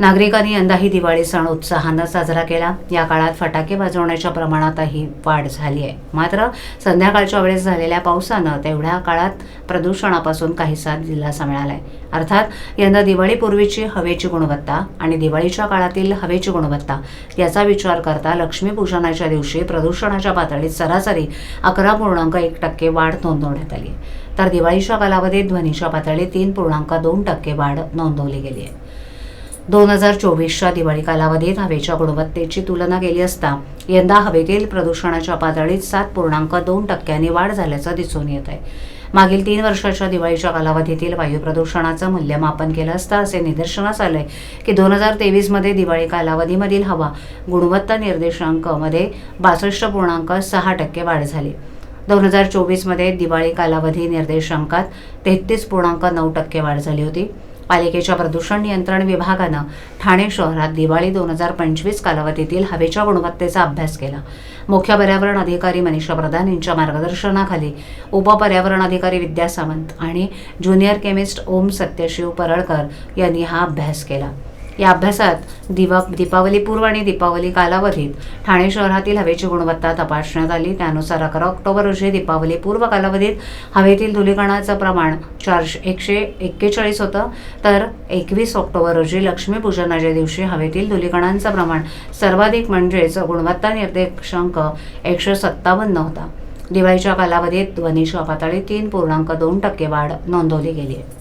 नागरिकांनी यंदाही दिवाळी सण उत्साहानं साजरा केला. या काळात फटाके वाजवण्याच्या प्रमाणातही वाढ झाली आहे. मात्र संध्याकाळच्या वेळेस झालेल्या पावसानं तेवढ्या काळात प्रदूषणापासून काहीसा दिलासा मिळाला आहे अर्थात यंदा दिवाळीपूर्वीची हवेची गुणवत्ता आणि दिवाळीच्या काळातील हवेची गुणवत्ता याचा विचार करता लक्ष्मीपूजनाच्या दिवशी प्रदूषणाच्या पातळीत सरासरी अकरा पूर्णांक एक टक्के वाढ नोंदवण्यात आली तर दिवाळीच्या कालावधीत ध्वनीच्या पातळीत तीन पूर्णांक दोन टक्के वाढ नोंदवली गेली आहे. दोन हजार चोवीसच्या दिवाळी कालावधीत हवेच्या गुणवत्तेची तुलना केली असता यंदा हवेतील प्रदूषणाच्या पातळीत सात पूर्णांक दोन टक्क्यांनी वाढ झाल्याचं दिसून येत आहे. मागील तीन वर्षाच्या दिवाळीच्या कालावधीतील वायू प्रदूषणाचं मूल्यमापन केलं असता असे निदर्शनास आलंय की दोन हजार तेवीसमध्ये दिवाळी कालावधीमधील हवा गुणवत्ता निर्देशांकमध्ये बासष्ट पूर्णांक सहा टक्के वाढ झाली. दोन हजार चोवीसमध्ये दिवाळी कालावधी निर्देशांकात तेहतीस पूर्णांक नऊ टक्के वाढ झाली होती. पालिकेच्या प्रदूषण नियंत्रण विभागानं ठाणे शहरात दिवाळी दोन हजार पंचवीस कालावधीतील हवेच्या गुणवत्तेचा अभ्यास केला. मुख्य पर्यावरण अधिकारी मनीषा प्रधान यांच्या मार्गदर्शनाखाली उपपर्यावरण अधिकारी विद्या सावंत आणि ज्युनियर केमिस्ट ओम सत्यशिव परळकर यांनी हा अभ्यास केला. या अभ्यासात दिवा दीपावली पूर्व आणि दीपावली कालावधीत ठाणे शहरातील हवेची गुणवत्ता तपासण्यात आली. त्यानुसार अकरा ऑक्टोबर रोजी दीपावली पूर्व कालावधीत हवेतील धुलीकणाचं प्रमाण चारशे एकशे एक्केचाळीस होतं. तर एकवीस ऑक्टोबर रोजी लक्ष्मीपूजनाच्या दिवशी हवेतील धुलीकणांचं प्रमाण सर्वाधिक म्हणजेच गुणवत्ता निर्देशांक एकशे सत्तावन्न होता. दिवाळीच्या कालावधीत ध्वनीच्या पातळीत तीन पूर्णांक दोन टक्के वाढ नोंदवली गेली आहे.